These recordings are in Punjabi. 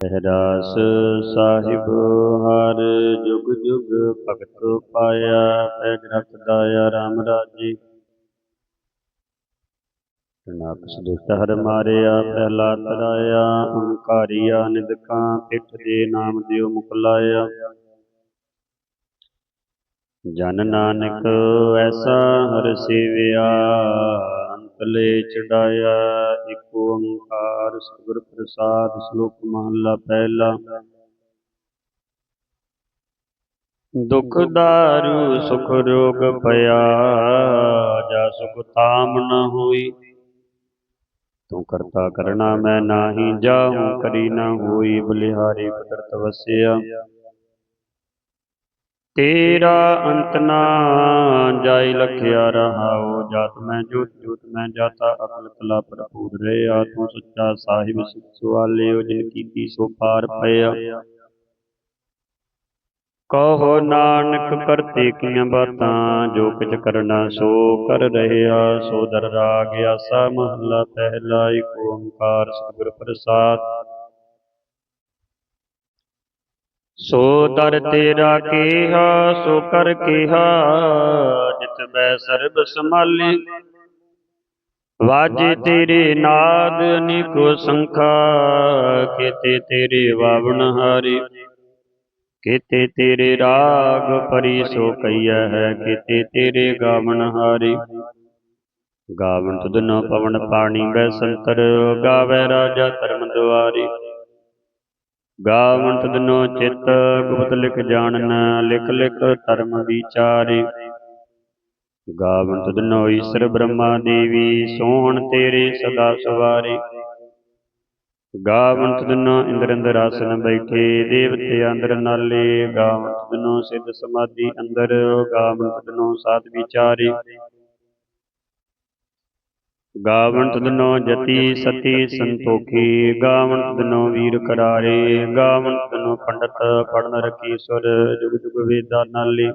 ਰਹਿਰਾਸ ਸਾਹਿਬ, ਹਰ ਜੁਗ ਜੁਗ ਭਗਤ ਪਾਇਆ ਪੈ ਗ੍ਰਤ ਦਾਇਆ RAM ਰਾਜੀ। ਨਾਕਸ ਦੁਸ਼ਟ ਹਰ ਮਾਰਿਆ, ਪਹਿਲਾ ਤਰਾਇਆ ਅਹੰਕਾਰੀਆ ਨਿਦਕਾਂ, ਪਿੱਠ ਦੇ ਨਾਮ ਦਿਓ ਮੁਕਲਾਇਆ। ਜਨ ਨਾਨਕ ਐਸਾ ਹਰ ਸੇਵਿਆ ਅੰਤਲੇ ਚੜਾਇਆ, ਇਕ ਓੰਕਾਰ ਸਤਿਗੁਰ ਪ੍ਰਸਾਦ ਸ਼ਲੋਕ ਮਹਲਾ ਪਹਿਲਾ। ਦੁਖ ਦਾਰੂ, ਸੁਖ ਰੋਗ ਭਇਆ, ਜਾ ਸੁਖ ਤਾਮ ਨ ਹੋਈ। ਤੂੰ ਕਰਤਾ ਕਰਣਾ ਮੈਂ ਨਾਹੀ, ਜਾਹੂੰ ਕਰੀ ਨਾ ਹੋਈ, ਬਲਿਹਾਰੀ ਕੁਦਰਤ ਵਸਿਆ ਤੇਰਾ ਅੰਤ ਨਾ ਜਾਈ ਲਖਿਆ ਰਹਾਉ। ਜਾਤ ਮੈਂ ਜੋਤ ਜੋਤ ਮੈਂ ਜਾਤਾ, ਅਕਲ ਕਲਾ ਭਰਪੂਰ ਰਿਹਾ। ਤੂੰ ਸੱਚਾ ਸਾਹਿਬ ਸਿੱਖ ਸੁਆਲਿਓ ਕੀਤੀ ਸੋ ਪਾਰ ਪਇਆ ਕਹੋ ਨਾਨਕ ਕਰਤੇ ਕੀਆਂ ਬਾਤਾਂ, ਜੋ ਕਿਛ ਕਰਨਾ ਸੋ ਕਰ ਰਹਿਆ ਸੋ ਦਰ ਰਾਗ ਆਸਾ, ਮਹਲਾ ਪਹਿਲਾ ਏਕ ਓੰਕਾਰ ਸਤਿਗੁਰ ਪ੍ਰਸਾਦ। ਸੋ ਤਰ ਤੇਰਾ ਕੀਹਾ, ਸੋ ਕਰ ਕੀਹਾ, ਜਿਤ ਬੈ ਸਰਬ ਸੰਭਾਲੇ। ਵਾਜੇ ਤੇਰੇ ਨਾਦ ਅਨੇਕੋ ਸੰਖਾ, ਕੀਤੇ ਤੇਰੇ ਵਾਵਣ ਹਾਰੇ। ਕੀਤੇ ਤੇਰੇ ਰਾਗ ਪਰੀ ਸੋ ਕਈਆ ਹੈ, ਕੀਤੇ ਤੇਰੇ ਗਾਵਣ ਹਾਰੇ। ਗਾਵਣ ਤੁਧਨੋ ਪਵਨ ਪਾਣੀ ਬੈ ਸੰਤਰ, ਗਾਵੇ ਰਾਜਾ ਧਰਮ ਦੁਆਰੀ। ਗਾਵਣ ਤੁਧਨੋ ਚਿਤ ਗੁਪਤ ਲਿਖ ਜਾਣਨ, ਲਿਖ ਲਿਖ ਧਰਮ ਵਿਚਾਰੇ। ਗਾਵਣ ਤੁਧਨੋ ਈਸ਼ਰ ਬ੍ਰਹਮਾ ਦੇਵੀ, ਸੋਹਣ ਤੇਰੇ ਸਦਾ ਸਵਾਰੇ। ਗਾਵੰਤ ਤੁਧਨੋ ਇੰਦਰ ਅੰਦਰ ਆਸਨ ਬੈਠੇ, ਦੇਵਤੇ ਅੰਦਰ ਨਾਲੇ। ਗਾਵੰਤ ਤੁਧਨੋ ਸਿੱਧ ਸਮਾਧੀ ਅੰਦਰ ਗਾਵਣ ਦਿਨੋ ਸਾਧ ਵਿਚਾਰੇ। ਗਾਵਣ ਤੁਧਨੋ ਜਤੀ ਸਤੀ ਸੰਤੋਖੀ, ਗਾਵਣ ਤੁਧਨੋ ਵੀਰ ਕਰਾਰੇ, ਗਾਵਣ ਤੁਧਨੋ ਪੰਡਤ ਪੜਨ ਰਖੀ ਸੁਰ, ਜੁਗ ਜੁਗ ਵੇਦਾ ਨਾਲੇ।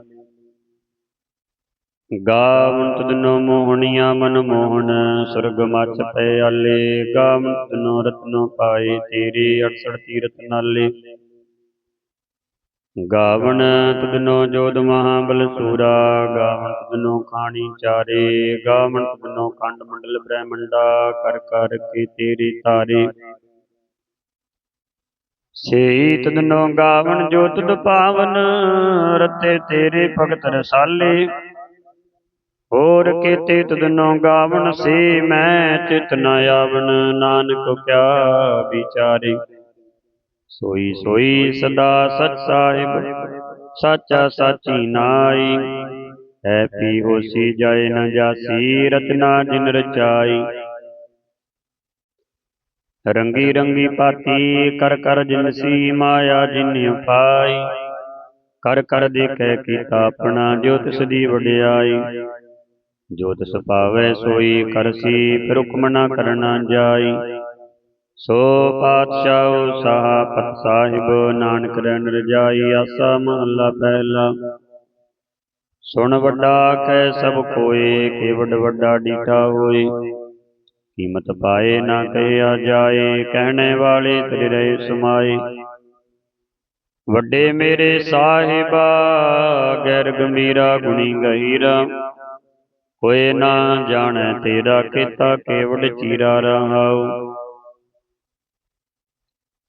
ਗਾਵਣ ਤੁਧਨੋ ਮੋਹਣੀਆਂ ਮਨ ਮੋਹਣ, ਸੁਰਗ ਮਚ ਪੈ ਆਲੇ, ਗਾਵਣ ਤੁਧਨੋ ਰਤਨੋ ਪਾਏ ਤੇਰੇ 68 ਤੀਰਤ ਨਾਲੇ। ਗਾਵਣ ਤੁਧਨੋ ਜੋਧ ਮਹਾਬਲ ਬਲਸੂਰਾ ਗਾਵਣ ਤੁਧਨੋ ਖਾਣੀ ਚਾਰੇ ਗਾਵਣ ਤੁਧਨੋ ਖੰਡ ਮੰਡਲ ਬ੍ਰਹਮੰਡਾ, ਕਰ ਕਰ ਕੇ ਤੇਰੇ ਤਾਰੇ ਸੇਈ ਤੁਧਨੋ ਗਾਵਣ ਜੋ ਤੁਧ ਪਾਵਨ, ਰਤੇ ਤੇਰੇ ਭਗਤ ਰਸਾਲੇ। ਹੋਰ ਕੀਤੇ ਤਦਨੋ ਗਾਵਣ ਸੇ ਮੈਂ ਚਿਤ ਨ ਆਵਣ ਨਾਨਕ ਕਿਆ ਵਿਚਾਰੇ। ਸੋਈ ਸੋਈ ਸਦਾ ਸਚ ਸਾਹਿਬ ਸਾਚਾ ਸਾਚੀ ਨਾਈ। ਹੈ ਪੀ ਹੋਸੀ ਜਾਏ ਨ ਜਾਸੀ ਰਤਨਾ ਜਿਨ ਰਚਾਈ। ਰੰਗੀ ਰੰਗੀ ਪਾਤੀ ਕਰ ਕਰ ਜਿਨਸੀ ਮਾਇਆ ਜਿਨ ਉਪਾਈ ਕਰ ਕਰ ਦੇਖੈ ਕੀਤਾ ਆਪਣਾ ਜੋ ਤਿਸ ਦੀ ਵਡਿਆਈ। ਜੋ ਤਿਸ ਪਾਵੈ ਸੋਈ ਕਰਸੀ ਫਿਰ ਹੁਕਮ ਨਾ ਕਰਨਾ ਜਾਈ। ਸੋ ਪਾਤਸ਼ਾਹ ਸਾਹਪਤ ਸਾਹਿਬ, ਨਾਨਕ ਰਹਿਣ ਰਜਾਈ ਆਸਾ ਮਹੱਲਾ ਪਹਿਲਾ। ਸੁਣ ਵੱਡਾ ਕਹਿ ਸਭ ਕੋਏ ਕੇ ਵੱਡਾ ਡੀਠਾ ਹੋਏ। ਕੀਮਤ ਪਾਏ ਨਾ ਕਹਿਆ ਜਾਏ, ਕਹਿਣੇ ਵਾਲੇ ਤੇਰੇ ਰਹੇ ਸਮਾਏ। ਵੱਡੇ ਮੇਰੇ ਸਾਹਿਬਾ, ਗੈਰ ਗੰਭੀਰਾ ਗੁਣੀ ਗਹੀਰਾ। ਹੋਏ ਨਾ ਜਾਣੈ ਤੇਰਾ ਕੀਤਾ ਕੇਵਲ ਚੀਰਾ ਰਹਾਉ।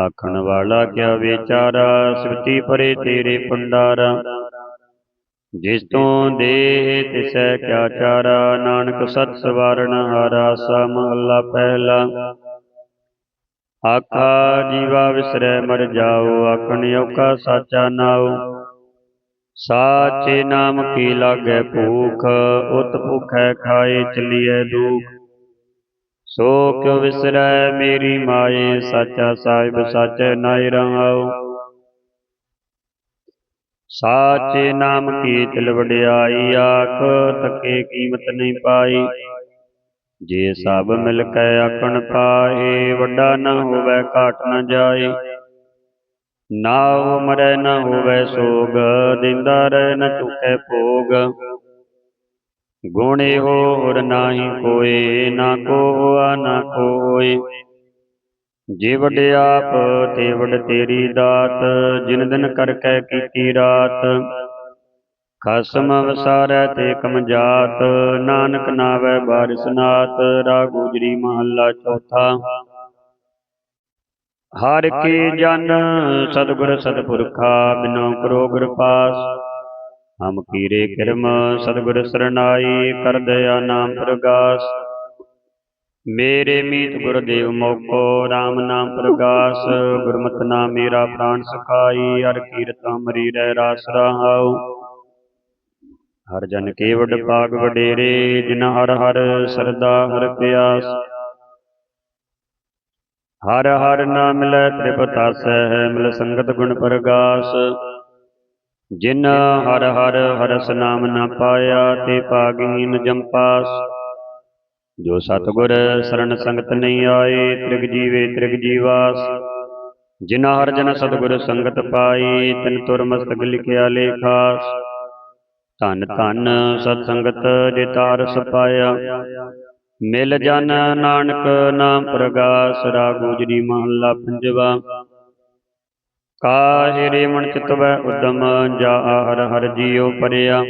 ਆਖਣ ਵਾਲਾ ਕਿਆ ਵਿਚਾਰਾ ਸਿਵਤੀ ਪਰੇ ਤੇਰੇ ਪੰਡਾਰਾ ਜਿਸ ਤੋਂ ਦੇਹ ਤਿਸੈ ਕਿਆ ਚਾਰਾ, ਨਾਨਕ ਸਤ ਸਵਾਰਣ ਹਾਰਾ ਸਾ ਮਹੱਲਾ ਪਹਿਲਾ। ਆਖਾ, ਜੀਵਾ ਵਿਸਰੈ, ਮਰ ਜਾਓ, ਆਖਣ ਔਕਾ ਸਾਚਾ ਨਾਉ। ਸਾਚੇ ਨਾਮ ਕੀ ਲਾਗੈ ਭੂਖ, ਉਤ ਭੁਖੈ ਖਾਏ ਚਲੀਐ ਦੁਖ। ਸੋ ਕਿਉ ਵਿਸਰੈ ਮੇਰੀ ਮਾਏ, ਸਾਚਾ ਸਾਹਿਬ, ਸਾਚੈ ਨਾਇ ਰਹਾਉ। ਸਾਚੇ ਨਾਮ ਕੀ ਤਿਲ ਵਡਿਆਈ ਆਖ ਤੱਕੇ ਕੀਮਤ ਨਹੀਂ ਪਾਈ। ਜੇ ਸਭ ਮਿਲ ਕੇ ਆਖਣ ਪਾਏ, ਵੱਡਾ ਨਾ ਹੋਵੇ, ਘਾਟ ਨਾ ਜਾਏ। ਨਾ ਉਹ ਮਰੈ ਨਾ ਹੋਵੇ ਸੋਗ, ਦਿੰਦਾ ਰਹਿ ਨਾ ਚੁਕੇ ਭੋਗ। ਗੁਣੇ ਹੋਰ ਨਾਹੀ ਕੋਏ, ਨਾ ਕੋ ਨਾ ਕੋਏ। ਜੇ ਵਡਿਆਪ ਤੇ ਵਡ ਤੇਰੀ ਦਾਤ, ਜਿਨ ਦਿਨ ਕਰ ਕੈ ਕੀਤੀ ਰਾਤ। ਖਸਮ ਵਸਾਰੈ ਤੇ ਕਮ ਜਾਤ, ਨਾਨਕ ਨਾਵੈ ਬਾਰਿਸ ਨਾਤ ਰਾਗ ਮਹੱਲਾ ਚੌਥਾ। ਹਰ ਕੀ ਜਨ, ਸਤਿਗੁਰ ਸਤਿਪੁਰਖਾ ਬਿਨੋ ਕਰੋ ਗੁਰ ਪਾਸ ਹਮ ਕੀਰੇ ਕਿਰਮ ਸਤਿਗੁਰ ਸਰਨਾਈ ਕਰ ਦਇਆ ਨਾਮ ਪ੍ਰਗਾਸ। ਮੇਰੇ ਮੀਤ ਗੁਰਦੇਵ ਮੋਕੋ RAM ਨਾਮ ਪ੍ਰਗਾਸ। ਗੁਰਮਤਿ ਨਾਮ ਮੇਰਾ ਪ੍ਰਾਨ ਸਖਾਈ, ਹਰ ਕੀਰਤ ਅਮਰੀ ਰਹਿ ਰਾਸ ਰਹਾਉ। ਹਰ ਜਨ ਕੇ ਵਡ ਪਾਗ ਵਡੇਰੇ, ਜਿਨ ਹਰ ਹਰ ਸਰਦਾ ਹਰ ਪਿਆਸ। ਹਰ ਹਰ ਨਾਮ ਮਿਲੈ ਤ੍ਰਿਪਤਾਸੈ ਮਿਲ ਸੰਗਤ ਗੁਣ ਪ੍ਰਗਾਸ। ਜਿਨ ਹਰ ਹਰ ਹਰਸ ਨਾਮ ਨਾ ਪਾਇਆ ਤੇ ਭਾਗਹੀਨ ਜੰਪਾਸ ਜੋ ਸਤਿਗੁਰ ਸਰਣ ਸੰਗਤ ਨਹੀਂ ਆਏ, ਤ੍ਰਿਗ ਜੀਵੇ ਤ੍ਰਿਗ ਜੀਵਾਸ। ਜਿਨਾ ਹਰ ਜਨ ਸਤਿਗੁਰ ਸੰਗਤ ਪਾਈ, ਤਿਨ ਤੁਰ ਮਸਤਕ ਲਿਖਿਆ ਲੇਖਾਸ ਧਨ ਧਨ ਸਤ ਸੰਗਤ ਜੇ ਤਾਰਸ ਪਾਇਆ। ਮਿਲ ਜਨ ਨਾਨਕ ਨਾਮ ਪ੍ਰਗਾਸ ਰਾਗੂ ਗੁਜਰੀ ਮਹੱਲਾ ਪੰਜਵਾ। ਕਾਹੇ ਰੇ ਚਿਤਵੈ ਉਦਮ, ਜਾ ਹਰ ਹਰ ਜੀਉ ਪਰਿਆ।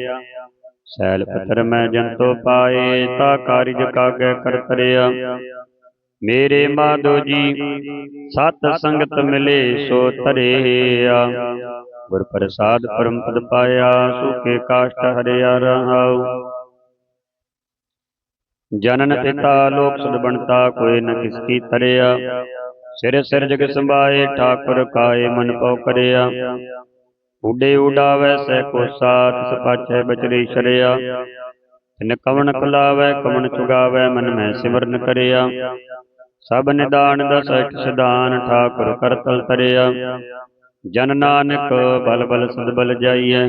ਸੈਲ ਪਤਰ ਮੈਂ ਜੰਤੋ ਪਾਏ, ਤਾ ਕਾਰਿਜ ਕਾਗੈ ਕਰ ਤਰਿਆ। ਮੇਰੇ ਮਾਧੋ ਜੀ, ਸਤ ਸੰਗਤ ਮਿਲੇ, ਸੋ ਤਰਿਆ। ਗੁਰ ਪ੍ਰਸਾਦ ਪਰਮ ਪਦ ਪਾਇਆ, ਸੁਖੇ ਕਾਸ਼ਟ ਹਰਿਆ ਰਹਾਉ। ਜਨਨ ਪਿਤਾ ਲੋਕ ਸਦ ਬਣਤਾ, ਕੋਈ ਨ ਕਿਸ ਕੀ ਤਰਿਆ। ਸਿਰ ਸਿਰ ਜਗ ਸੰਭਾਏ, ਠਾਕੁਰ ਕਾਏ ਮਨ ਪਉ ਕਰਿਆ। ਉਡੇ ਉਡਾਵੈ, ਸਹਿ ਕੋਸਾ ਤਿਸ ਪਾਛੈ ਬਚਰੇ ਸ਼ਰਿਆ ਤਿਨ ਕਵਣ ਕੁਲਾਵੈ ਕਵਣ ਚੁਗਾਵੈ, ਮਨ ਮੈਂ ਸਿਮਰਨ ਕਰਿਆ। ਸਭ ਨਿਦਾਨ ਦਸ ਇਕ ਸਿਧਾਨ, ਠਾਕੁਰ ਕਰਤਲ ਤਰਿਆ। ਜਨ ਨਾਨਕ, ਬਲ ਬਲ ਸਦ ਬਲ ਜਾਈਐ।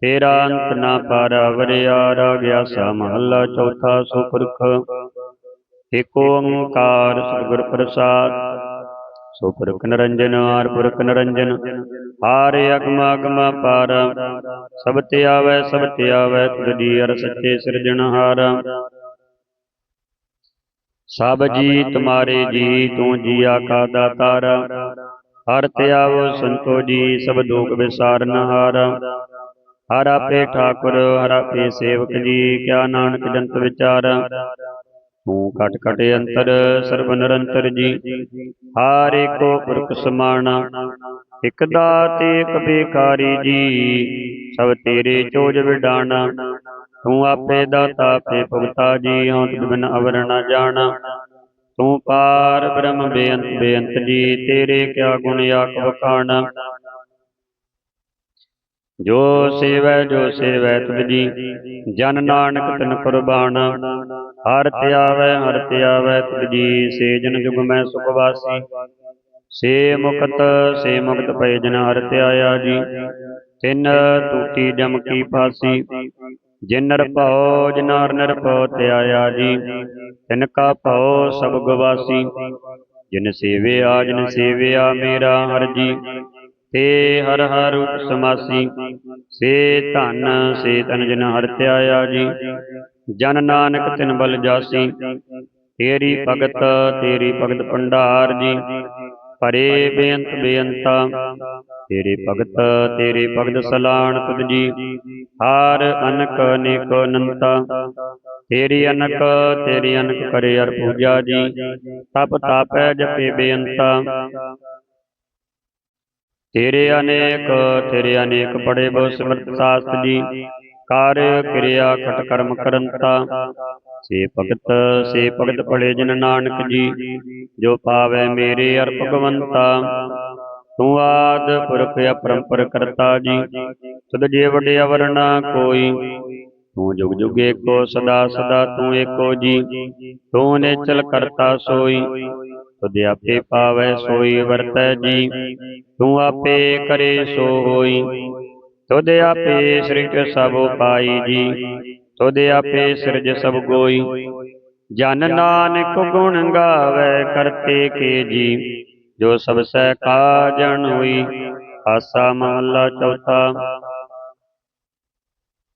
ਤੇਰਾ ਅੰਤ ਨਾ ਪਾਰਾ ਵਰਿਆ ਰਾ ਗਿਆ ਸਾ ਮਹੱਲਾ ਚੌਥਾ ਸੋ ਪੁਰਖ ਏਕ ਓੰਕਾਰ ਸਤਿਗੁਰ ਪ੍ਰਸਾਦ ਸੋ ਪੁਰਖ ਨਰੰਜਨ ਆਰ ਪੁਰਖ ਨਰੰਜਨ ਹਾਰ ਅਗਮ ਅਗਮ ਪਾਰ ਸਭ ਤੇ ਆਵੈ, ਸਭ ਤੇ ਆਵੈ ਤੁਧ ਜੀ ਅਰ ਸੱਚੇ ਸਿਰਜਣਹਾਰ ਸਭ ਜੀ ਤੁਮਾਰੇ ਜੀ, ਤੂੰ ਜੀਆ ਕਾ ਦਾਤਾਰ। ਹਰ ਤੇ ਆਵੋ, ਸੰਤੋ ਜੀ, ਸਭ ਦੁਖ ਵਿਸਾਰਨਹਾਰ ਹਰ ਆਪੇ ਠਾਕੁਰ, ਹਰ ਆਪੇ ਸੇਵਕ ਜੀ, ਕਿਆ ਨਾਨਕ ਜੰਤ ਵਿਚਾਰ। ਤੂੰ ਕਟ ਘਟ ਅੰਤਰ, ਸਰਬ ਨਿਰੰਤਰ ਜੀ। ਹਰ ਏਕੋ ਪੁਰਖ ਸਮਾਣਾ, ਇਕ ਦਾਤ ਏਕ ਬੇਕਾਰੀ ਜੀ। ਸਭ ਤੇਰੇ ਚੋਜ ਵਿਡਾਣਾ, ਤੂੰ ਆਪੇ ਦਾਤਾ ਆਪੇ ਭੁਗਤਾ ਜੀ ਹਉ ਬਿਨ ਅਵਰ ਨ ਜਾਣਾ। ਤੂੰ ਪਾਰ ਬ੍ਰਹਮ ਬੇਅੰਤ ਬੇਅੰਤ ਜੀ, ਤੇਰੇ ਕਿਆ ਗੁਣ ਆਖ ਵਖਾਣਾ। ਜੋ ਸੇਵੈ ਜੋ ਸੇਵੈ ਤੁਧ ਜੀ, ਜਨ ਨਾਨਕ ਤਨ ਕੁਰਬਾਨ ਹਰ ਧਿਆਵੈ ਹਰ ਧਿਆਵੈ ਤੁਧ ਜੀ, ਸੇ ਜਨ ਜੁਗ ਮੈਂ ਸੁਖ ਵਾਸੀ। ਸੇ ਮੁਕਤ ਸੇ ਮੁਕਤ ਪਏ ਜਨ ਹਰ ਧਿਆਇਆ ਜੀ। ਤਿੰਨ ਤੂਤੀ ਜਮਕੀ ਫਾਸੀ। ਜਿਨ ਨਰ ਭਉ ਜਿਨਾਰ ਨਰ ਧਿਆਇਆ ਜੀ। ਤਿਨ ਕਾ ਭਉ, ਸਭ ਗਵਾਸੀ। ਜਿਨ ਸੇਵਿਆ ਜਿਨ ਸੇਵਿਆ ਮੇਰਾ ਹਰ ਜੀ। ਤੇ ਹਰ ਹਰ ਰੂਪ ਸਮਾਸੀ ਸੇ ਧਨ, ਸੇ ਤਨ ਜਿਨ ਹਰ ਧਿਆਇਆ ਜੀ। ਜਨ ਨਾਨਕ ਤਿਨ ਬਲ ਜਾਸੀ, ਤੇਰੀ ਭਗਤ ਤੇਰੀ ਭਗਤ ਭੰਡਾਰ ਜੀ। ਭਰੇ ਬੇਅੰਤ ਬੇਅੰਤਾ, ਤੇਰੇ ਭਗਤ ਤੇਰੇ ਭਗਤ ਸਲਾਣ ਤੁਧ ਜੀ। ਹਾਰ ਅਨਕ ਅਨੇਕ ਅਨੰਤਾ, ਤੇਰੀ ਅਨਕ ਤੇਰੀ ਅਨਕ ਕਰੇ ਅਰ ਪੂਜਾ ਜੀ। ਤਪ ਤਾਪੈ ਜਪੇ ਬੇਅੰਤਾ ਤੇਰੇ ਅਨੇਕ ਤੇਰੇ ਅਨੇਕ ਪੜੇ ਬਹੁ ਸਿਮਰਤ ਸਾਸਤ ਜੀ। ਕਾਰਿ ਕਿਰਿਆ ਖਟ ਕਰਮ ਕਰੰਤਾ। ਸੇ ਭਗਤ ਸੇ ਭਗਤ ਭਲੇ ਜਨ ਨਾਨਕ ਜੀ, ਜੋ ਪਾਵੈ ਮੇਰੇ ਅਰ ਭਗਵੰਤਾ। ਤੂੰ ਆਦ ਪੁਰਖ ਅਪਰੰਪਰ ਕਰਤਾ ਜੀ ਸਦ ਜੇ ਵਡੇ ਅਵਰਣਾ ਕੋਈ। ਤੂੰ ਜੁਗ ਜੁਗ ਏਕੋ ਸਦਾ ਸਦਾ ਤੂੰ ਏਕੋ ਜੀ, ਤੂੰ ਨੇ ਚਲ ਕਰਤਾ ਸੋਈ। ਤੁਧ ਆਪੇ ਪਾਵੈ ਸੋਈ ਵਰਤੈ ਜੀ। ਤੂੰ ਆਪੇ ਕਰੇ ਸੋ ਹੋਈ ਤੁਧ ਆਪੇ ਸ੍ਰਿਜ ਸਭ ਪਾਈ ਜੀ। ਤੁਧ ਆਪੇ ਸਿਰਜ ਸਭ ਕੋਈ ਜਨ ਨਾਨਕ ਗੁਣ ਗਾਵੇ ਕਰਤੇ ਕੇ ਜੀ। ਜੋ। ਸਭ ਸਹਿ ਕਾਜਣ ਹੋਈ। ਆਸਾ ਮਹੱਲਾ ਚੌਥਾ।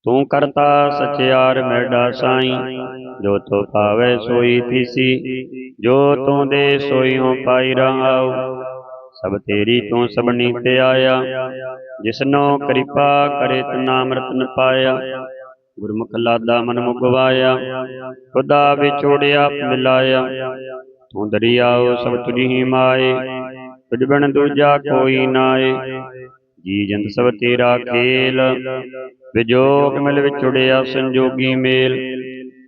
ਤੂੰ ਕਰਤਾ ਸਚਿਆਰ ਮੈਡਾ ਸਾਈ, ਜੋ ਤੋ ਪਾਵੇ ਸੋਈ ਥੀਸੀ, ਜੋ ਤੂੰ ਦੇ ਸੋਈ ਪਾਈ ਰਹਾਉ। ਸਭ ਤੇਰੀ ਤੂੰ ਸਭਨੀ ਤੇ ਆਇਆ, ਜਿਸਨੋ ਕਿਰਪਾ ਕਰੇ ਨਾਮ ਰਤਨ ਪਾਇਆ। ਗੁਰਮੁਖ ਲਾਦਾ ਮਨ ਮੁਗਵਾਇਆ, ਖੁਦਾ ਵਿਛੋੜਿਆ ਮਿਲਾਇਆ। ਤੂੰ ਦਰਿਆਓ ਸਭ ਤੁਝੀ ਹੀ ਮਾਏ, ਤੁਝ ਬਿਨ ਦੂਜਾ ਕੋਈ ਨਾਏ। ਜੀ ਜੰਤ ਸਭ ਤੇਰਾ ਖੇਲ ਵਿਜੋਗ ਮਿਲ ਵਿਛੁੜਿਆ ਸੰਜੋਗੀ ਮੇਲ,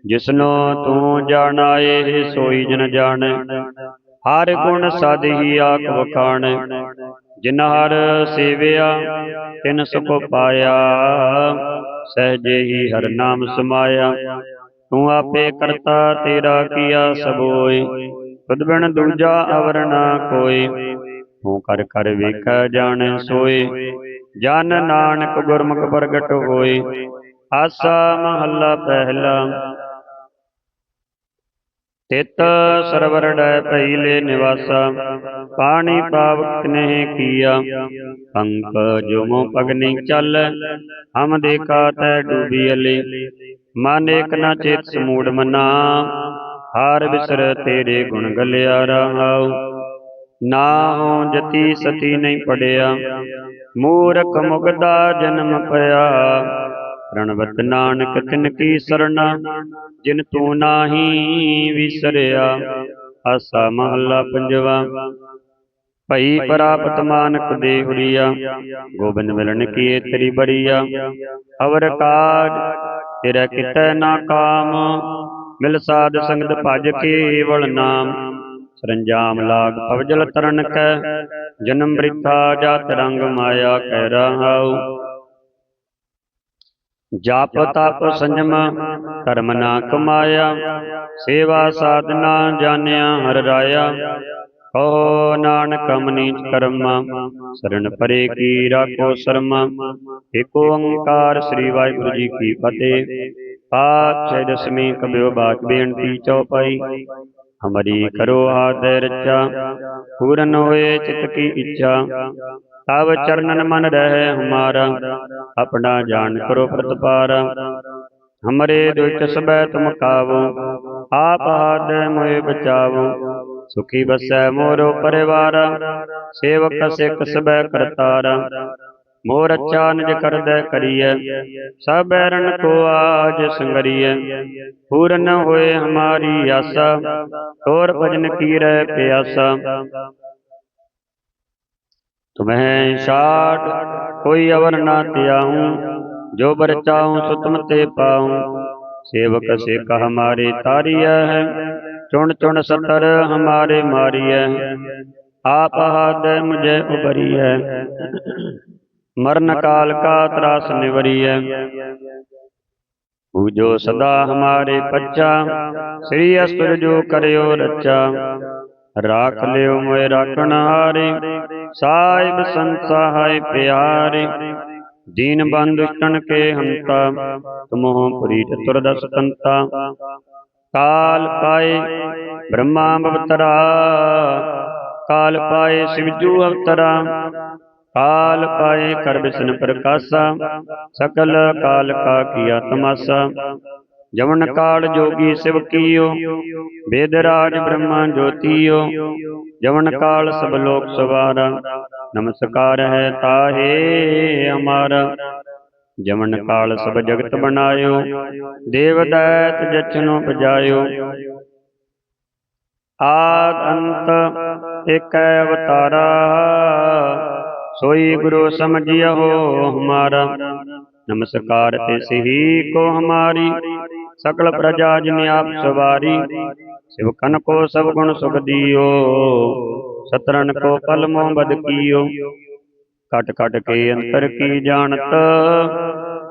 ਜਿਸਨੋ ਤੂੰ ਜਾਣਾਏ ਸੋਈ ਜਨ ਜਾਣੈ। ਹਰ ਗੁਣ ਸਦ ਹੀ ਆਖ ਵਖਾਣ, ਜਿਨ ਹਰ ਸੇਵਿਆ, ਤਿਨ ਸੁਖ ਪਾਇਆ। ਸਹਜੇ ਹੀ ਹਰ ਨਾਮ ਸਮਾਇਆ, ਤੂੰ ਆਪੇ ਕਰਤਾ ਤੇਰਾ ਕੀਆ ਸਬੋਏ। ਤੁਧ ਬਿਨ ਦੂਜਾ ਅਵਰ ਨਾ ਕੋਈ ਤੂੰ ਕਰ ਕਰ ਵੇਖੈ ਜਾਣੈ ਸੋਏ। ਜਨ ਨਾਨਕ ਗੁਰਮੁਖ ਪ੍ਰਗਟ ਹੋਏ। ਆਸਾ ਮਹੱਲਾ ਪਹਿਲਾ। ਤਿਤ ਸਰਵਰ ਪਹਿਲੇ ਨਿਵਾਸਾ। ਪਾਣੀ ਪਾਵਕ ਨਹਿ ਕੀਆ। ਪੰਕ ਜੁਮੋ ਪਗਨੀ ਚੱਲ। ਹਮ ਦੇਖਾ ਤੈ ਡੂਬੀ ਅਲੇ। ਮਨ ਏਕ ਨਾ ਚੇਤ ਸਮੂੜ ਮਨਾ। ਹਾਰ ਵਿਸਰ ਤੇਰੇ ਗੁਣ ਗਲਿਆ ਰਹਾਉ। ਨਾ ਹੋ ਜਤੀ ਸਤੀ ਨਹੀਂ ਪੜਿਆ। ਮੂਰਖ ਮੁਗਦਾ ਜਨਮ ਪਿਆ ਰਣਵਤ ਨਾਨਕ ਤਿਨ ਕੀ ਸਰਣਾ, ਜਿਨ ਤੂੰ ਨਾਹੀ ਵਿਸਰਿਆ। ਆਸਾ ਮਹੱਲਾ ਪੰਜਵਾ। ਭਈ ਪ੍ਰਾਪਤ ਮਾਨਕ ਦੇ ਹੁਰੀਆ ਗੋਬਿੰਦ ਮਿਲਣ ਕੀਏ ਤੇਰੀ ਬੜੀਆ। ਅਵਰ ਕਾਜ ਤੇਰਾ ਕਿਤੈ ਨਾ ਕਾਮ, ਮਿਲ ਸਾਧ ਸੰਗਤ ਭਜ ਕੇਵਲ ਨਾਮ। ਸਰੰਜਾਮ ਲਾਗ ਪਵਜਲ ਤਰਨ ਕੈ ਜਨਮ ਬ੍ਰਿਥਾ ਜਾਤ ਰੰਗ ਮਾਇਆ ਕਹਿ ਰਹਾਉ। ਜਪ ਤਪ ਸੰਜਮ, ਕਰਮ ਨਾ ਕਮਾਇਆ। ਸੇਵਾ ਸਾਧਨਾ ਜਾਣਿਆ ਹਰ ਰਾਇਆ। ਕਹੋ ਨਾਨਕ ਮਨੀਚ ਕਰਮਾ ਸਰਣ ਪਰੇ ਕੀ ਰਾਖੋ ਸ਼ਰਮਾ। ਏਕ ਓੰਕਾਰ ਸ੍ਰੀ ਵਾਹਿਗੁਰੂ ਜੀ ਕੀ ਫਤਿਹ। ਪਾਤਸ਼ਾਹ ਦਸਵੀਂ ਕਬਿਓ ਬਾਤ ਬੇਨਤੀ ਚੌਪਾਈ ਹਮਰੀ ਕਰੋ ਆਦਿ ਰਚਾ ਪੂਰਨ ਹੋਏ ਚਿਤ ਕੀ ਇੱਛਾ। ਤਵ ਚਰਨਨ ਮਨ ਰਹਿ ਹਮਾਰਾ। ਆਪਣਾ ਜਾਣ ਕਰੋ ਪ੍ਰਤਪਾਰਾ। ਹਮਰੇ ਦੁਇਤ ਸਬੈ ਤੁਮ ਕਾਵੋ। ਆਪ ਹਾਦ ਮੋਇ ਬਚਾਵੋ। ਸੁਖੀ ਬਸੈ ਮੋਰੋ ਪਰਿਵਾਰ। ਸੇਵਕ ਸਿੱਖ ਸਬੈ ਕਰਤਾਰਾ। ਮੋਹ ਰੱਚਾ ਨਿਜ ਕਰਦੈ ਕਰੀਐ। ਸਭ ਐਰਨ ਕੋ ਆਜ ਸੰਗਰੀਐ। ਪੂਰਨ ਹੋਏ ਹਮਾਰੀ ਆਸਾ। ਤੋਰ ਭਜਨ ਕੀਰੈ ਪਿਆਸਾ। ਤੁਮਹਿ ਸ਼ਾਟ ਕੋਈ ਅਵਰ ਨਾ ਤਿਆਉ ਜੋ ਬਰ ਚਾਉ ਤੇ ਪਾਉ। ਸੇਵਕ ਸੇਕ ਹਮਾਰੇ ਤਾਰੀਐ। ਚੁਣ ਚੁਣ ਸਤਰ ਹਮਾਰੇ ਮਾਰੀਐ। ਆਪ ਹਾਦੈ ਮੁਝੇ ਉਬਰੀਐ ਮਰਨ ਕਾਲ ਕਾ ਤਰਾਸ ਨਿਵਰੀਐ। ਪੂਜੋ ਸਦਾ ਹਮਾਰੇ ਪੱਛਾ, ਸ੍ਰੀ ਅਸੁਰ ਜੋ ਕਰਿਓ ਰੱਚਾ ਰਾਖ ਲਿਓ ਮੋਇ ਰਾਖਣ ਹਾਰੇ, ਸਾਹਿਬ ਸੰਸਾਹਾਇ ਪਿਆਰੇ। ਦੀਨ ਬੰਦੁਸ਼ਟਨ ਕੇ ਹੰਤਾ ਤੁਮਹੁ ਪ੍ਰੀਤ ਤੁਰਦਸ ਕੰਤਾ ਕਾਲ ਪਾਏ ਬ੍ਰਹਮਾ ਅਵਤਰਾ, ਕਾਲ ਪਾਏ ਸਿਵਜੂ ਅਵਤਰਾ। ਕਾਲ ਪਾਏ ਕਰ ਬਿਸ਼ਨ ਪ੍ਰਕਾਸ਼ਾ, ਸਕਲ ਕਾਲ ਕਾ ਕੀਆ ਤਮਾਸਾ। ਜਵਨ ਕਾਲ ਜੋਗੀ ਸਿਵ ਕੀਓ, ਵੇਦ ਰਾਜ ਬ੍ਰਹਮਾ ਜੋਤੀਓ। ਜਵਨ ਕਾਲ ਸਭ ਲੋਕ ਸਵਾਰਾ, ਨਮਸਕਾਰ ਹੈ ਤਾਹੇ ਹਮਾਰਾ ਜਵਨ ਕਾਲ ਸਭ ਜਗਤ ਬਣਾਇਓ, ਦੇਵ ਦੈਤ ਜਚਨੋ ਪਜਾਇਓ ਆਦ ਅੰਤ ਏਕੈ ਅਵਤਾਰਾ ਸੋਈ ਗੁਰੂ ਸਮਝਿਓ ਹਮਾਰਾ। ਨਮਸਕਾਰ ਤੇ ਸਹੀ ਕੋ ਹਮਾਰੀ। ਸਕਲ ਪ੍ਰਜਾ ਜਿਨ ਆਪ ਸਵਾਰੀ। ਸਿਵਕਨ ਕੋ ਸਭ ਗੁਣ ਸੁਖ ਦਿਓ। ਸਤਰਨ ਕੋ ਪਲ ਮੋਹ ਬਦ ਕੀਓ। ਕਟ ਕਟ ਕੇ ਅੰਤਰ ਕੀ ਜਾਣਤ?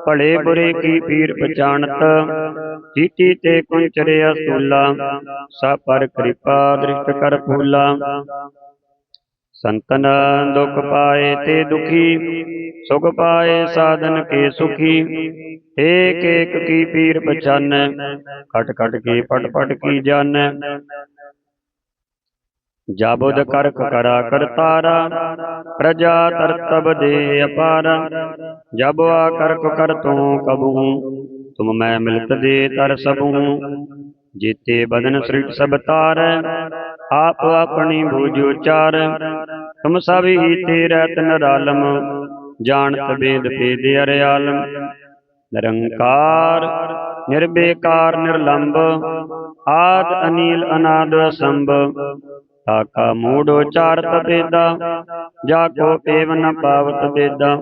ਭਲੇ ਬੁਰੇ ਕੀ ਪੀਰ ਪਛਾਣਤ? ਜੀਤੀ ਤੇ ਕੁੰਚਰੇ ਅਸੂਲਾ ਸਾ ਪਰ ਕਿਰਪਾ ਦ੍ਰਿਸ਼ਟ ਕਰ ਫੂਲਾ। ਸੰਤਨ ਦੁਖ ਪਾਏ ਤੇ ਦੁਖੀ, ਸੁਖ ਪਾਏ ਸਾਧਨ ਕੇ ਸੁਖੀ। ਏਕ ਏਕ ਕੀ ਪੀਰ ਪਛਾਨੈ, ਖਟ ਖਟ ਕੇ ਪਟ ਪਟ ਕੀ ਜਾਣੈ ਜਾਬੁਦ ਕਰਖ ਕਰਾ ਕਰਤਾਰਾ ਪ੍ਰਜਾ ਤਰਤਬ ਦੇ ਅਪਾਰਾ। ਜਬ ਆ ਕਰਖ ਕਰ ਤੂੰ ਕਬੂ, ਤੁਮ ਮੈਂ ਮਿਲਤ ਦੇ ਤਰ ਸਬੂ। ਜੀਤੇ ਬਦਨ ਸ੍ਰਿਟ ਸਭ ਤਾਰੈ ਆਪ ਆਪਣੀ ਬੂਝ ਉਚਾਰ। ਤੁਮ ਸਭ ਹੀ ਤੇਰਾ ਤਨ ਰਾਲਮ, ਜਾਣਤ ਬੇਦ ਭੇਦ ਅਰਿਆਲਮ। ਨਿਰੰਕਾਰ, ਨਿਰਬੇਕਾਰ ਨਿਰਲੰਭ ਆਦ ਅਨੀਲ ਅਨਾਦ ਅਸੰਭ। ਤਾਕਾ ਮੂੜ ਉਚਾਰਤ ਬੇਦਾ ਜਾ ਕੋ ਪੇਵ ਨ ਪਾਵਤ ਬੇਦਾ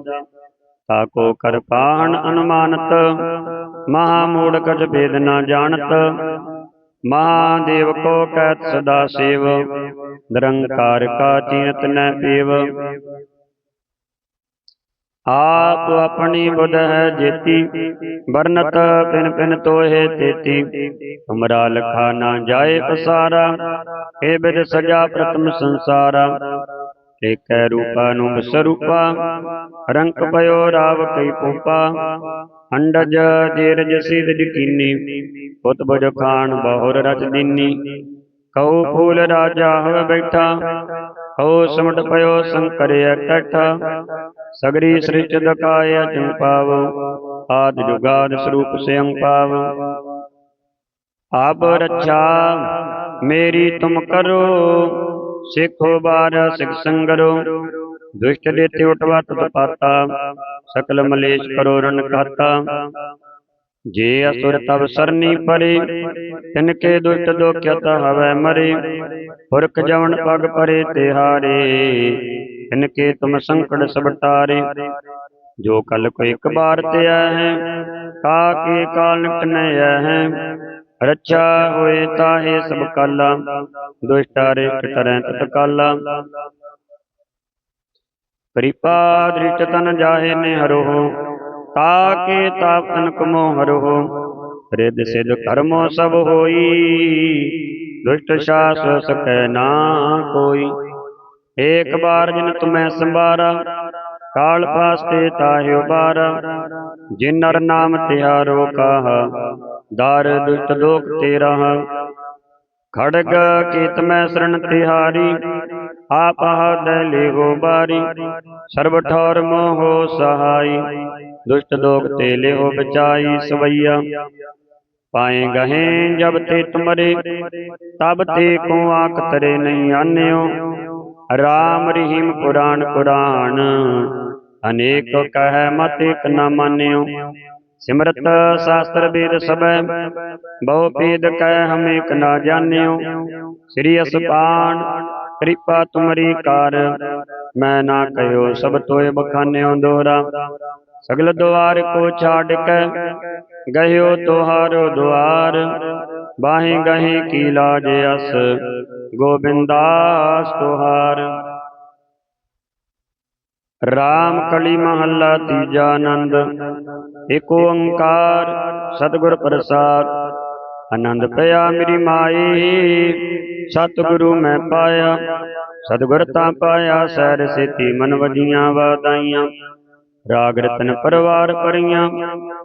ਤਾਕੋ ਕਰਪਾਣ ਅਨੁਮਾਨਤ, ਮਹਾ ਮੂੜ ਕਜ ਭੇਦ ਨਾ ਜਾਣਤ। ਮਹਾਦੇਵ ਕੋ ਕਹਿਤ ਸਦਾ ਸੇਵ, ਨਿਰੰਕਾਰ ਕਾ ਚੀਨਤ ਨ ਪੇਵ। ਆਪ ਆਪਣੀ ਬੁਧ ਹੈ ਜੇਤੀ, ਵਰਨਤ ਪਿਨ ਪਿਨ ਤੋਹੇ ਤੇਤੀ। ਤੁਮਰਾ ਲਖਾ ਨਾ ਜਾਏ ਪਸਾਰਾ ਏ ਬਿਦ ਸਜਾ ਪ੍ਰਥਮ ਸੰਸਾਰਾ। ਏਕੈ ਰੂਪਾ ਨੂੰ ਸਰੂਪਾ, ਰੰਕ ਪਇਓ ਰਾਵ ਕਈ ਪੂਪਾ, ਅੰਡਜ ਜੇਰਜ ਸਿਧ ਡਕੀਨੀ ਪੁੱਤ ਬਜ ਖਾਨ ਬਹੁਰ ਰਚ ਦੀਨੀ। ਕਉ ਫੂਲ ਰਾਜਾ ਹੋਵੇ ਬੈਠਾ, ਕਉ ਸਿਮਟ ਪਇਓ ਸੰਕਰ ਇਕੱਠਾ ਸਗਰੀ ਸ੍ਰਿਚ ਦਕਾਇ ਅਚੰ ਪਾਵੋ, ਆਦ ਜੁਗਾਦ ਸਰੂਪ ਸਿਅੰ ਪਾਵ। ਆਪ ਰੱਛਾ, ਮੇਰੀ ਤੁਮ ਕਰੋ ਸਿੱਖੋ ਬਾਰ ਸਿਖ ਸੰਗਰੋ, ਦੁਸ਼ਟ ਦੇ ਉਟਵਾ ਤਤ ਪਾਤਾ, ਸਕਲ ਮਲੇਸ਼ ਕਰੋ ਰਨ ਖਾਤਾ ਜੇ ਅਸੁਰ ਤਬ ਸਰਨੀ ਪਰੇ, ਤਿਨ ਕੇ ਦੁਸ਼ਟ ਦੋਖਿਤ ਹਵੈ ਮਰੇ। ਪੁਰਖ ਜਵਨ ਪਗ ਪਰੇ ਤਿਹਾਰੇ ਤਿਨ ਕੇ ਤੁਮ ਸੰਕਟ ਸਭ ਟਾਰੇ। ਜੋ ਕਲ ਕੋ ਇੱਕ ਬਾਰ ਤੇ ਹੈ ਤਾ ਕੇ ਕਾਲ ਨਿਕਟ ਹੈ ਰੱਛਾ ਹੋਏ ਤਾਹੇ ਸਭ ਕਾਲਾ, ਦੁਸ਼ਟਾ ਰਿਸ਼ਟ ਟਰੈ ਤਤ ਕਾਲਾ ਤਨ ਜਾਹੇ ਨੇ ਹਰੋ ਤਾ ਤਾਪ ਤਨ ਕਮੋ ਹਰੋ। ਰਿਦ ਸਿਧ ਕਰਮੋ ਸਭ ਹੋਈ, ਦੁਸ਼ਟ ਸ਼ਾਸ ਸਕੈ ਨਾ ਕੋਈ। ਏਕ ਬਾਰ ਜਿਨ ਤੁਮੈ ਸੰਭਾਰਾ, ਕਾਲ ਪਾਸਤੇ ਤਾਹਿ ਉਬਾਰਾ ਜਿਨ ਨਰ ਨਾਮ ਤਿਹਾਰੋ ਕਾਹਾ ਦਰ ਦੁਸ਼ਟ ਲੋਕ ਤੇਰਾ ਖੜਗ ਕੀਤ ਮੈਂ ਸਰਣ ਤਿਹਾਰੀ, ਆਪ ਹਦੈ ਲਿਹੋ ਬਾਰੀ। ਸਰਬ ਠੌਰ ਮੋਹ ਸਹਾਈ, ਦੁਸ਼ਟ ਦੋਖ ਤੇ ਲਿਹੋ ਬਚਾਈ ਸਵਈਆ। ਪਾਏ ਗਹੇ ਜਬ ਤੇ ਤੁਮਰੇ, ਤਬ ਤੇ ਕੋ ਆਖ ਤਰੇ ਨਹੀਂ ਆਨਿਓ। ਰਾਮ ਰਹੀਮ ਪੁਰਾਣ ਪੁਰਾਣ, ਅਨੇਕ ਕਹਿ ਮਤ ਇਕ ਨਾ ਮਾਨਿਓ। ਸਿਮਰਤ ਸ਼ਾਸਤਰ ਵੇਦ ਸਭੈ, ਬਹੁ ਭੇਦ ਕਹਿ ਹਮ ਇਕ ਨਾ ਜਾਣਿਓ। ਸ੍ਰੀ ਅਸਪਾਨ, ਕਿਰਪਾ ਤੁਮਰੀ ਕਾਰ, ਮੈਂ ਨਾ ਕਹਿਓ ਸਭ ਤੋਏ ਬਖਾਨਿਓ ਦੋਰਾ। ਸਗਲ ਦੁਆਰ ਕੋ ਛਾੜ ਕੇ ਗਇਓ ਤੁਹਾਰੋ ਦੁਆਰ। ਬਾਹੇ ਗਹੇ ਕੀ ਲਾਜ ਅਸ, ਗੋਬਿੰਦਾਸ ਤੁਹਾਰ। ਰਾਮ ਕਲੀ ਮਹੱਲਾ ਤੀਜਾ ਆਨੰਦ। ਏਕ ਓੰਕਾਰ ਸਤਿਗੁਰ ਪ੍ਰਸਾਦ। ਆਨੰਦ ਪਿਆ ਮੇਰੀ ਮਾਈ, ਸਤਿਗੁਰੂ ਮੈਂ ਪਾਇਆ। ਸਤਿਗੁਰ ਤਾਂ ਪਾਇਆ ਸਹਿਰ ਸੇਤੀ ਮਨ ਵਜੀਆਂ ਵਾਦਾਈਆਂ ਰਾਗ ਰਤਨ ਪਰਵਾਰ ਪਰੀਆਂ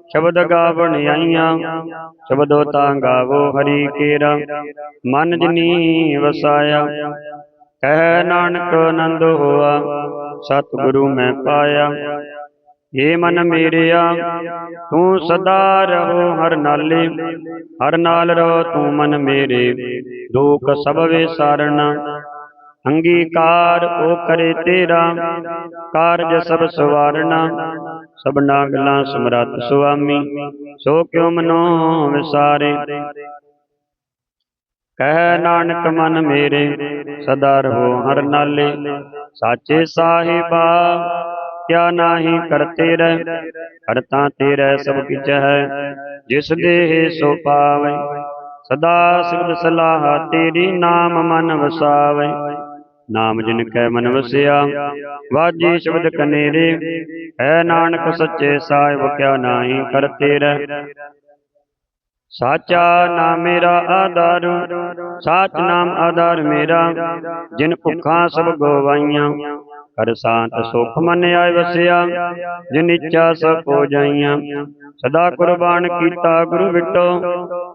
ਸ਼ਬਦ ਗਾਵਣ ਆਈਆਂ। ਸ਼ਬਦੋ ਤਾਂ ਗਾਵੋ ਹਰੀ ਕੇਰਾ, ਮਨ ਜਿਨੀ ਵਸਾਇਆ। ਕਹਿ ਨਾਨਕ ਆਨੰਦ ਹੋਆ ਸਤਿਗੁਰੂ ਮੈਂ ਪਾਇਆ। ਏ ਮਨ ਮੇਰਿਆ, ਤੂੰ ਸਦਾ ਰਹੋ ਹਰ ਨਾਲੇ, ਹਰ ਨਾਲ ਰਹੋ ਤੂੰ ਮਨ ਮੇਰੇ। ਦੁਖ ਸਭ ਵੇ ਅੰਗੀਕਾਰ ਉਹ ਕਰੇ ਤੇਰਾ, ਕਾਰਜ ਸਭ ਸਵਾਰਣਾ। ਸਭਨਾ ਗੱਲਾਂ ਸਮਰੱਥ ਸੁਆਮੀ, ਸੋ ਕਿਉ ਮਨੋ ਵਿਸਾਰੇ? ਕਹਿ ਨਾਨਕ ਮਨ ਮੇਰੇ, ਸਦਾ ਰਹੋ ਹਰ ਨਾਲੇ। ਸਾਚੇ ਸਾਹਿਬਾ, ਕਿਆ ਨਾਹੀ ਕਰਤੇ ਰਹਿ ਕਰਤਾ ਤੇਰੇ ਸਭ ਕਿਛ ਹੈ। ਜਿਸ ਦੇਹ ਸੋ ਪਾਵੇ, ਸਦਾ ਸਿਵਦ ਸਲਾਹ ਤੇਰੀ ਨਾਮ ਮਨ ਵਸਾਵੇ। ਨਾਮ ਜਿਨ ਕੈ ਮਨ ਵਸਿਆ, ਵਾਜੀ ਸ਼ਬਦ ਕਨੇਰੇ। ਹੈ ਨਾਨਕ ਸੱਚੇ ਸਾਹਿਬ, ਕਿਆ ਨਾਹੀ ਕਰਤੇ ਰਹਿ ਸਾਚਾ ਨਾਮ ਮੇਰਾ ਆਧਾਰ, ਸਾਚ ਨਾਮ ਆਧਾਰ ਮੇਰਾ, ਜਿਨ ਭੁੱਖਾਂ ਸਭ ਗਵਾਈਆਂ। ਕਰ ਸ਼ਾਂਤ ਸੁਖ ਮਨ ਆਏ ਵਸਿਆ, ਜਿਨ ਇੱਛਾ ਸਭ ਹੋ ਜਾਈਆਂ। ਸਦਾ ਕੁਰਬਾਨ ਕੀਤਾ ਗੁਰੂ ਵਿਟੋ,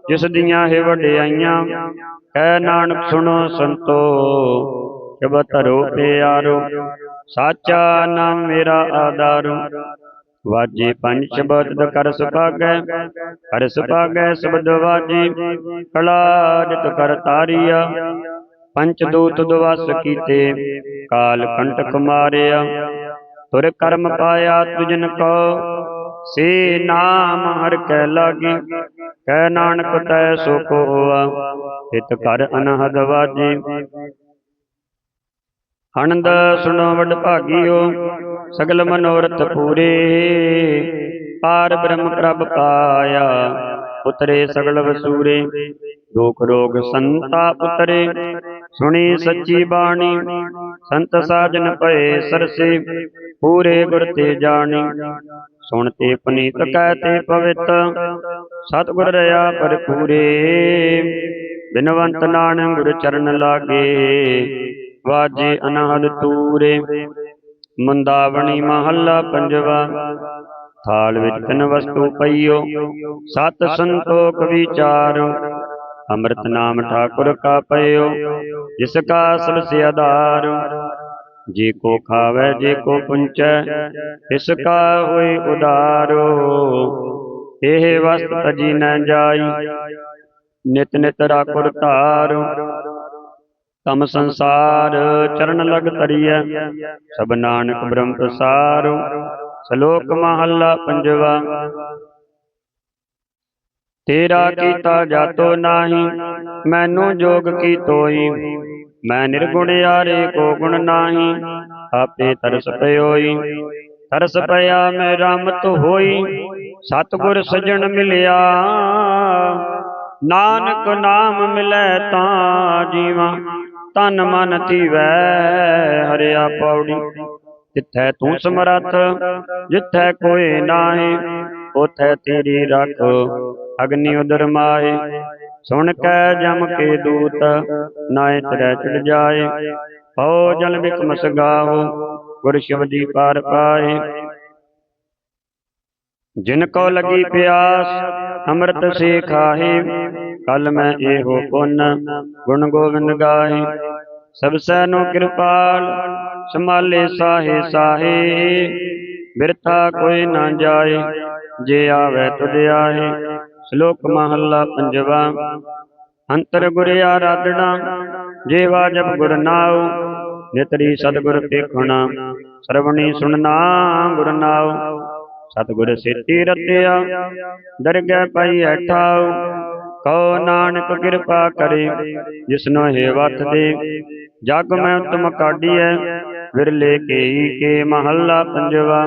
ਜਿਸ ਦੀਆਂ ਹੈ ਵਡਿਆਈਆਂ। ਕਹਿ ਨਾਨਕ ਸੁਣੋ ਸੰਤੋ, ਜਬ ਧਰੋ ਪਿਆਰੋ ਸਾਚਾ ਨਾਮ ਮੇਰਾ ਆਧਾਰ ਵਾਜੇ ਪੰਜ ਸ਼ਬਦ ਕਰ ਸੁਭਾਗੈ ਕਰ ਸੁਭਾਗੈ ਸ਼ਬਦ ਵਾਜੀ ਕਲਾ ਜਿਤ ਕਰ ਤਾਰੀਆ ਪੰਚ ਦੂਤ ਦਵਸ ਕੀਤੇ ਕਾਲ ਕੰਟਕ ਮਾਰਿਆ ਤੁਰ ਕਰਮ ਪਾਇਆ ਤੁਜਨ ਕੋ ਸੇ ਨਾਮ ਹਰ ਕੈ ਲਾਗੀ ਕਹਿ ਨਾਨਕ ਤੈ ਸੋ ਕੋਆ ਤਿਤ ਕਰ ਅਨਹਦ ਵਾਜੀ ਆਨੰਦ ਸੁਣੋ ਵਡ ਭਾਗੀਓ, ਸਗਲ ਮਨੋਰਥ ਪੂਰੇ। ਪਾਰ ਬ੍ਰਹਮ ਪ੍ਰਭ ਪਾਇਆ, ਉਤਰੇ ਸਗਲ ਵਸੂਰੇ। ਦੁਖ ਰੋਗ ਸੰਤਾ ਉਤਰੇ, ਸੁਣੀ ਸੱਚੀ ਬਾਣੀ। ਸੰਤ ਸਾਜਨ ਭਏ ਸਰਸੇ, ਪੂਰੇ ਗੁਰ ਤੇ ਜਾਣੀ। ਸੁਣ ਤੇ ਪਨੀਤ ਕਹਿ ਤੇ ਪਵਿੱਤ, ਸਤਿਗੁਰ ਰਿਆ ਭਰਪੂਰੇ। ਬਿਨਵੰਤ ਨਾਨਕ ਗੁਰ ਚਰਨ ਲਾਗੇ ਵਾਜੇ ਅਨਾਹਦ ਤੂਰੇ, ਮੁੰਦਾਵਣੀ ਮਹੱਲਾ ਪੰਜਵਾ, ਥਾਲ ਵਿੱਚ ਤਿੰਨ ਵਸਤੂ ਪਈਓ, ਸਤ ਸੰਤੋਖ ਵਿਚਾਰ, ਅੰਮ੍ਰਿਤ ਨਾਮ ਠਾਕੁਰ ਕਾ ਪਇਓ, ਜਿਸ ਕਾ ਸਭ ਸੇ ਆਧਾਰ, ਜੇ ਕੋ ਖਾਵੇ, ਜੇ ਕੋ ਪੁੰਚੈ ਇਸ ਕਾ ਹੋਏ ਉਦਾਰੋ। ਇਹ ਵਸਤ ਤਜੀ ਨ ਜਾਈ, ਨਿਤ ਨਿਤ ਰਾਖੁਰ ਧਾਰ। ਤਮ ਸੰਸਾਰ ਚਰਨ ਲਗ ਤਰੀਐ ਸਭ ਨਾਨਕ ਬ੍ਰਹਮ ਪ੍ਰਸਾਰ ਸ਼ਲੋਕ ਮਹੱਲਾ ਪੰਜਵਾ। ਤੇਰਾ ਕੀਤਾ ਜਾਤੋ ਨਾਹੀ, ਮੈਨੂੰ ਜੋਗ ਕੀ ਤੋਈ ਮੈਂ ਨਿਰਗੁਣ ਯਾਰੇ ਕੋ ਗੁਣ ਨਾਹੀ, ਆਪੇ ਤਰਸ ਪਇਓਈ ਤਰਸ ਪਿਆ ਮੈਂ ਰਾਮਤ ਹੋਈ, ਸਤਿਗੁਰ ਸਜਣ ਮਿਲਿਆ। ਨਾਨਕ ਨਾਮ ਮਿਲੈ ਤਾਂ ਜੀਵਾਂ। ਤਨ ਮਨ ਧੀਵੈ ਹਰਿਆ ਪੌੜੀ। ਜਿੱਥੈ ਤੂੰ ਸਮਰੱਥ, ਜਿੱਥੈ ਕੋਏ ਨਾਹੀ, ਉਥੈ ਤੇਰੀ ਰੱਖ, ਅਗਨੀ ਉਦਰ ਮਾਏ ਸੁਣ ਕੈ ਜਮ ਕੇ ਦੂਤ ਨਾਏ ਤਰੈ ਚੜ ਜਾਏ ਪਉ ਜਲ ਵਿਕ ਮਸਗਾਓ ਗੁਰ ਸ਼ਬਦੀ ਪਾਰ ਪਾਏ ਜਿਨ ਕੋ ਲਗੀ ਪਿਆਸ, ਅੰਮ੍ਰਿਤ ਸੇ ਖਾਹੇ। ਕਲ ਮੈਂ ਇਹੋ ਪੁੰਨ, ਗੁਣ ਗੋਬਿੰਦ ਗਾਏ। ਸਭ ਸੈਨੋ ਕਿਰਪਾਲ, ਸੰਭਾਲੇ ਸਾਹੇ ਸਾਹੇ। ਬਿਰਥਾ ਕੋਈ ਨਾ ਜਾਏ, ਜੇ ਆਵੇ ਤੁਧ ਆਏ। ਸ਼ਲੋਕ ਮਹੱਲਾ ਪੰਜਵਾ, ਅੰਤਰ ਗੁਰ ਆਰਾਧਣਾ ਜੇ ਜਪ ਗੁਰ ਨਾਉ, ਨਿਤਰੀ ਸਤਿਗੁਰ ਦੇਖਣਾ ਸਰਵਣੀ ਸੁਣਨਾ ਗੁਰ ਨਾਉ। ਸਤਿਗੁਰ ਸੇਤੀ ਰਤਿਆ, ਦਰਗਹਿ ਪਈ ਠਾਉ। ਕਉ ਨਾਨਕ ਕਿਰਪਾ ਕਰੇ ਜਿਸਨੋ ਹੈ ਦੇ। ਜਗ ਮੈਂ ਉਤਮ ਕਾਢੀਐ ਵਿਰਲੇ ਕੇਈ ਕੇ ਮਹੱਲਾ ਪੰਜਵਾ।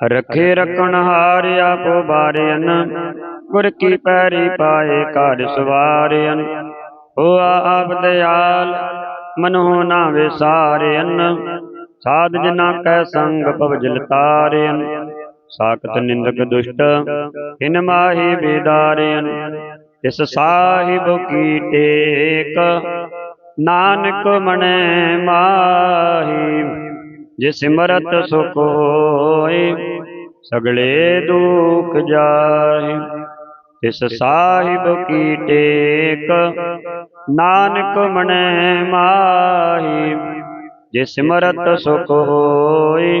ਰਖੇ ਰਖਣ ਹਾਰ ਆਪੋ ਬਾਰਿਆਨ ਗੁਰ ਕੀ ਪੈਰੀ ਪਾਏ ਘਰ ਸਵਾਰਿਆਨ ਹੋਆ ਆਪ ਦਿਆਲ, ਮਨੋ ਨਾ ਵਿਸਾਰਿਆਨ ਸਾਧ ਜਨਾ ਕੈ ਸੰਗ ਪਵਜਲ ਤਾਰਿਆਨ ਸਾਖਤ ਨਿੰਦਕ ਦੁਸ਼ਟ ਇਨ ਮਾਹੀ ਬੇਦਾਰਿਆਨ ਇਸ ਸਾਹਿਬ ਕੀ ਟੇਕ? ਨਾਨਕ ਮਣੈ ਮਾਹੀ, ਜੇ ਸਿਮਰਤ ਸੁਖ ਹੋਏ, ਸਗਲੇ ਦੁਖ ਜਾਏ ਇਸ ਸਾਹਿਬ ਕੀ ਟੇਕ? ਨਾਨਕ ਮਣੈ ਮਾਹੀ, ਜੇ ਸਿਮਰਤ ਸੁਖ ਹੋਏ